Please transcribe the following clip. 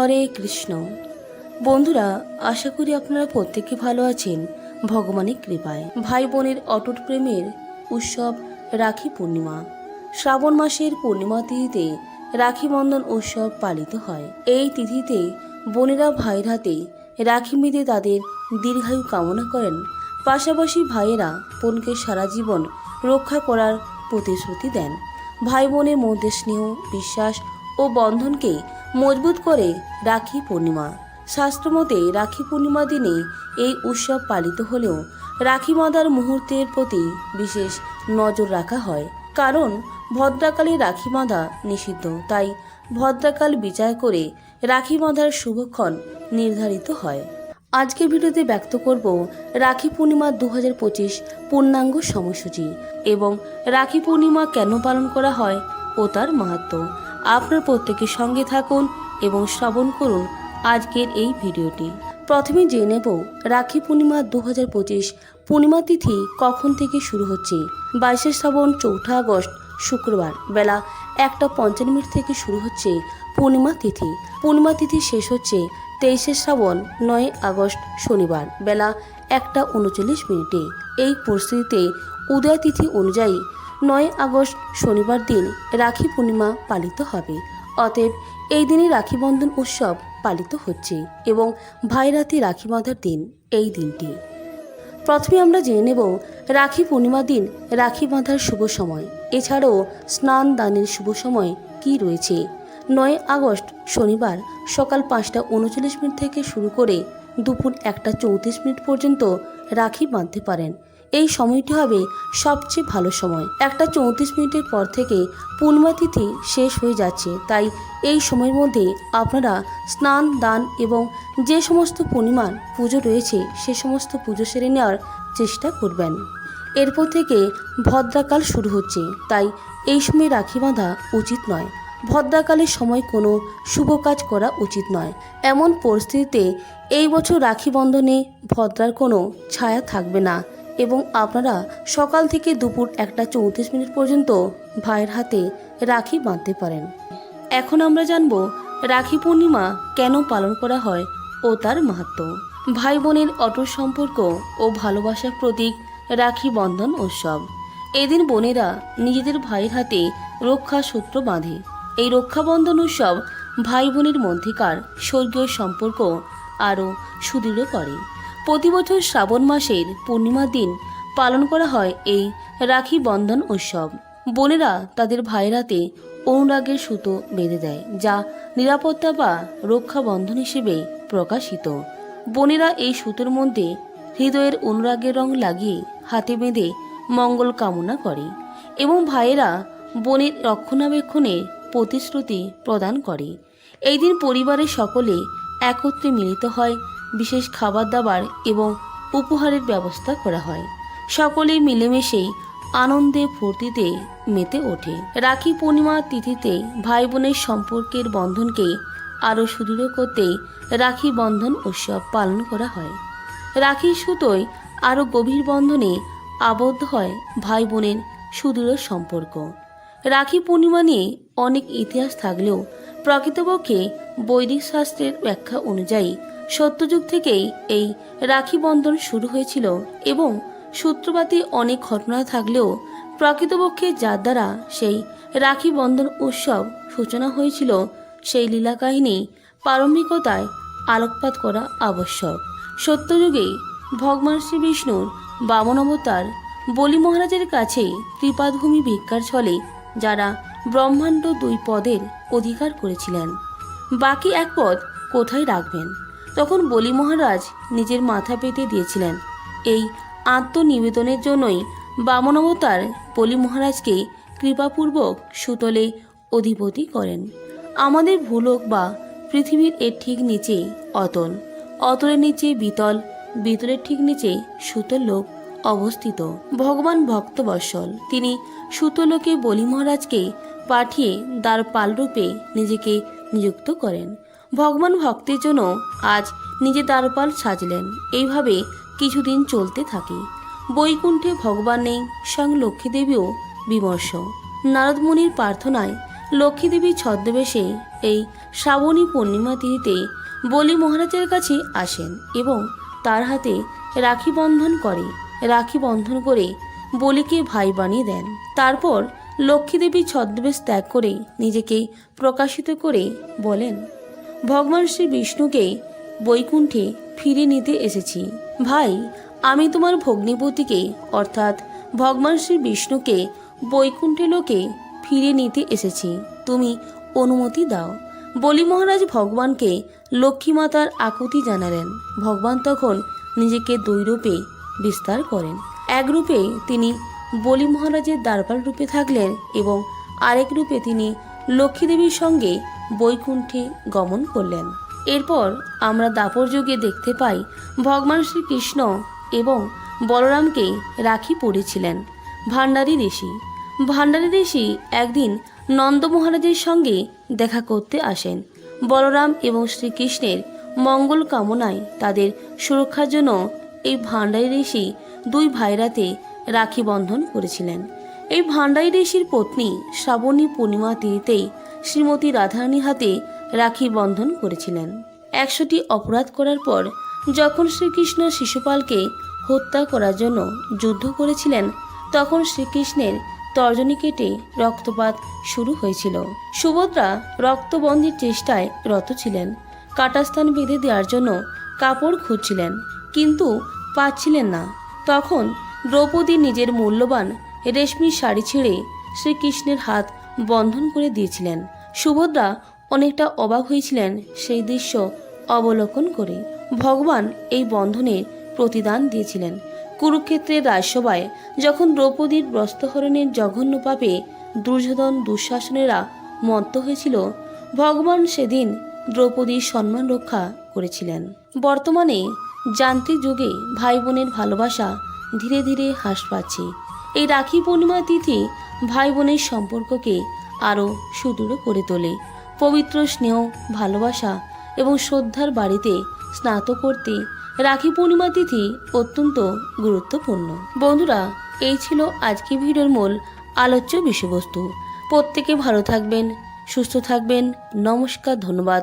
হরে কৃষ্ণ। বন্ধুরা, আশা করি আপনারা প্রত্যেকে ভালো আছেন। ভগবানের কৃপায়। ভাই বোনের অটুট প্রেমের উৎসব রাখি পূর্ণিমা। শ্রাবণ মাসের পূর্ণিমা তিথিতে রাখি বন্ধন উৎসব পালিত হয়। এই তিথিতে বোনেরা ভাইয়ের হাতে রাখি বেঁধে তাদের দীর্ঘায়ু কামনা করেন। পাশাপাশি ভাইয়েরা বোনকে সারা জীবন রক্ষা করার প্রতিশ্রুতি দেন। ভাই বোনের মধ্যে স্নেহ, বিশ্বাস ও বন্ধনকে মজবুত করে রাখি পূর্ণিমা। শাস্ত্রমতে রাখি পূর্ণিমা দিনে এই উৎসব পালিত হলেও রাখি বাঁধার মুহূর্তের প্রতি বিশেষ নজর রাখা হয়। কারণ ভদ্রাকালে রাখি বাঁধা নিষিদ্ধ, তাই ভদ্রাকাল বিচার করে রাখি বাঁধার শুভক্ষণ নির্ধারিত হয়। আজকের ভিডিওতে ব্যক্ত করব রাখি পূর্ণিমা দু হাজার পঁচিশ পূর্ণাঙ্গ সময়সূচি এবং রাখি পূর্ণিমা কেন পালন করা হয় ও তার মাহাত্ম। আপনার প্রত্যেকের সঙ্গে থাকুন এবং শ্রবণ করুন আজকের এই ভিডিওটি। প্রথমে জেনে নেব, রাখি পূর্ণিমা দু হাজার পঁচিশ পূর্ণিমা তিথি কখন থেকে শুরু হচ্ছে? বাইশে শ্রাবণ চৌঠা আগস্ট শুক্রবার বেলা একটা পঞ্চান্ন মিনিট থেকে শুরু হচ্ছে পূর্ণিমা তিথি। পূর্ণিমা তিথি শেষ হচ্ছে তেইশে শ্রাবণ নয় আগস্ট শনিবার বেলা একটা উনচল্লিশ মিনিটে। এই পরিস্থিতিতে উদয় তিথি অনুযায়ী নয় আগস্ট শনিবার দিন রাখি পূর্ণিমা পালিত হবে। অতএব এই দিনে রাখি বন্ধন উৎসব পালিত হচ্ছে এবং ভাইরাতি রাখি বাঁধার দিন এই দিনটি। প্রথমে আমরা জেনে নেব রাখি পূর্ণিমা দিন রাখি বাঁধার শুভ সময়। এছাড়াও স্নান দানের শুভ সময় কি রয়েছে? নয় আগস্ট শনিবার সকাল পাঁচটা উনচল্লিশ মিনিট থেকে শুরু করে দুপুর একটা চৌত্রিশ মিনিট পর্যন্ত রাখি বাঁধতে পারেন। এই সময়টি হবে সবচেয়ে ভালো সময়। একটা চৌত্রিশ মিনিটের পর থেকে পূর্ণিমা তিথি শেষ হয়ে যাচ্ছে। তাই এই সময়ের মধ্যে আপনারা স্নান, দান এবং যে সমস্ত পূর্ণিমার পুজো রয়েছে, সে সমস্ত পুজো সেরে নেওয়ার চেষ্টা করবেন। এরপর থেকে ভদ্রাকাল শুরু হচ্ছে। তাই এই সময় রাখি বাঁধা উচিত নয়। ভদ্রাকালের সময় কোনো শুভ কাজ করা উচিত নয়। এমন পরিস্থিতিতে এই বছর রাখি বন্ধনে ভদ্রার কোনো ছায়া থাকবে না। এবং আপনারা সকাল থেকে দুপুর একটা চৌত্রিশ মিনিট পর্যন্ত ভাইয়ের হাতে রাখি বাঁধতে পারেন। এখন আমরা জানব রাখি পূর্ণিমা কেন পালন করা হয় ও তার মাহাত্ম। ভাই বোনের অটুট সম্পর্ক ও ভালোবাসার প্রতীক রাখি বন্ধন উৎসব। এদিন বোনেরা নিজেদের ভাইয়ের হাতে রক্ষা সূত্র বাঁধে। এই রক্ষাবন্ধন উৎসব ভাই বোনের মধ্যেকার স্বর্গীয় সম্পর্ক আরও সুদৃঢ় করে। প্রতি বছর শ্রাবণ মাসের পূর্ণিমার দিন পালন করা হয় এই রাখি বন্ধন উৎসব। বোনেরা তাদের ভাইয়ের হাতে অনুরাগের সুতো বেঁধে দেয়, যা নিরাপত্তা বা রক্ষা বন্ধন হিসেবে প্রকাশিত। বোনেরা এই সুতোর মধ্যে হৃদয়ের অনুরাগের রং লাগিয়ে হাতে বেঁধে মঙ্গল কামনা করে এবং ভাইয়েরা বোনের রক্ষণাবেক্ষণে প্রতিশ্রুতি প্রদান করে। এই দিন পরিবারের সকলে একত্রে মিলিত হয় বিশেষ খাবার দাবার এবং উপহারের ব্যবস্থা করা হয়। সকলে মিলেমিশেই আনন্দে ফুর্তিতে মেতে ওঠে। রাখি পূর্ণিমা তিথিতে ভাই বোনের সম্পর্কের বন্ধনকে আরও সুদৃঢ় করতে রাখি বন্ধন উৎসব পালন করা হয়। রাখির সুতোয় আরও গভীর বন্ধনে আবদ্ধ হয় ভাই বোনের সুদৃঢ় সম্পর্ক। রাখি পূর্ণিমা নিয়ে অনেক ইতিহাস থাকলেও প্রকৃতপক্ষে বৈদিক শাস্ত্রের ব্যাখ্যা অনুযায়ী সত্যযুগ থেকেই এই রাখি বন্ধন শুরু হয়েছিল এবং সূত্রপাতি অনেক ঘটনা থাকলেও প্রকৃতপক্ষে যার দ্বারা সেই রাখি বন্ধন উৎসব সূচনা হয়েছিল, সেই লীলা কাহিনী পারম্ভিকতায় আলোকপাত করা আবশ্যক। সত্যযুগেই ভগবান শ্রী বিষ্ণুর বামন অবতার বলি মহারাজের কাছে কৃপাধূমি ভিক্ষার ছলে যারা ব্রহ্মাণ্ড দুই পদের অধিকার করেছিলেন। বাকি এক পদ কোথায় রাখবেন? তখন বলি মহারাজ নিজের মাথা পেতে দিয়েছিলেন। এই আত্মনিবেদনের জন্যই বামন অবতার বলি মহারাজকে কৃপাপূর্বক সুতলে অধিপতি করেন। আমাদের ভূলোক বা পৃথিবীর এর ঠিক নিচে অতল, অতলের নিচে বিতল, বিতলের ঠিক নিচে সুতল লোক অবস্থিত। ভগবান ভক্তবৎসল, তিনি সুতলোকে বলি মহারাজকে পাঠিয়ে দ্বার পালরূপে নিজেকে নিযুক্ত করেন। ভগবান ভক্তের জন্য আজ নিজে দ্বারপাল সাজলেন। এইভাবে কিছুদিন চলতে থাকে। বৈকুণ্ঠে ভগবান নেই, স্বয়ং লক্ষ্মীদেবীও বিমর্ষ। নারদমুনির প্রার্থনায় লক্ষ্মীদেবী ছদ্মবেশে এই শ্রাবণী পূর্ণিমা তিথিতে বলি মহারাজের কাছে আসেন এবং তার হাতে রাখি বন্ধন করে, রাখি বন্ধন করে বলিকে ভাই বানিয়ে দেন। তারপর লক্ষ্মীদেবী ছদ্মবেশ ত্যাগ করে নিজেকে প্রকাশিত করে বলেন ভগবান শ্রী বিষ্ণুকে বৈকুণ্ঠে ফিরে নিতে এসেছি। ভাই, আমি তোমার ভগ্নিপতিকে, অর্থাৎ ভগবান শ্রী বিষ্ণুকে বৈকুণ্ঠে লোকে ফিরে নিতে এসেছি। তুমি অনুমতি দাও। বলি মহারাজ ভগবানকে লক্ষ্মী মাতার আকুতি জানালেন। ভগবান তখন নিজেকে দুই রূপে বিস্তার করেন। এক রূপে তিনি বলি মহারাজের দরবার রূপে থাকলেন এবং আরেক রূপে তিনি লক্ষ্মীদেবীর সঙ্গে বৈকুণ্ঠে গমন করলেন। এরপর আমরা দাপর যুগে দেখতে পাই ভগবান শ্রীকৃষ্ণ এবং বলরামকে রাখি পড়েছিলেন, ভাণ্ডারী ঋষি। ভাণ্ডারী ঋষি একদিন নন্দ মহারাজের সঙ্গে দেখা করতে আসেন। বলরাম এবং শ্রীকৃষ্ণের মঙ্গল কামনায় তাদের সুরক্ষার জন্য এই ভাণ্ডারী ঋষি দুই ভাইরাতে রাখি বন্ধন করেছিলেন। এই ভাণ্ডারী ঋষির পত্নী শ্রাবণী পূর্ণিমা তিথিতেই শ্রীমতী রাধারানীর হাতে রাখি বন্ধন করেছিলেন। একশোটি অপরাধ করার পর যখন শ্রীকৃষ্ণ শিশুপালকে হত্যা করার জন্য যুদ্ধ করেছিলেন, তখন শ্রীকৃষ্ণের তর্জনী কেটে রক্তপাত শুরু হয়েছিল। সুভদ্রা রক্তবন্ধের চেষ্টায় রত ছিলেন। কাটাস্থান বেঁধে দেওয়ার জন্য কাপড় খুঁজছিলেন, কিন্তু পাচ্ছিলেন না। তখন দ্রৌপদী নিজের মূল্যবান রেশমি শাড়ি ছেড়ে শ্রীকৃষ্ণের হাত বন্ধন করে দিয়েছিলেন। সুভদ্রা অনেকটা অবাক হয়েছিলেন সেই দৃশ্য অবলোকন করে। ভগবান এই বন্ধনের প্রতিদান দিয়েছিলেন। কুরুক্ষেত্রের রাজসভায় যখন দ্রৌপদীর বস্ত্রহরণের জঘন্য পাপে দুর্যোধন দুঃশাসনেরা মত্ত হয়েছিল, ভগবান সেদিন দ্রৌপদীর সম্মান রক্ষা করেছিলেন। বর্তমানে যান্ত্রিক যুগে ভাই বোনের ভালোবাসা ধীরে ধীরে হ্রাস পাচ্ছে। এই রাখি পূর্ণিমা তিথি ভাই বোনের সম্পর্ককে আরও সুদৃঢ় করে তোলে। পবিত্র স্নেহ, ভালোবাসা এবং শ্রদ্ধার বাড়িতে স্নাত করতে রাখি পূর্ণিমা তিথি অত্যন্ত গুরুত্বপূর্ণ। বন্ধুরা, এই ছিল আজকে ভিডিওর মূল আলোচ্য বিষয়বস্তু। প্রত্যেকে ভালো থাকবেন, সুস্থ থাকবেন। নমস্কার, ধন্যবাদ।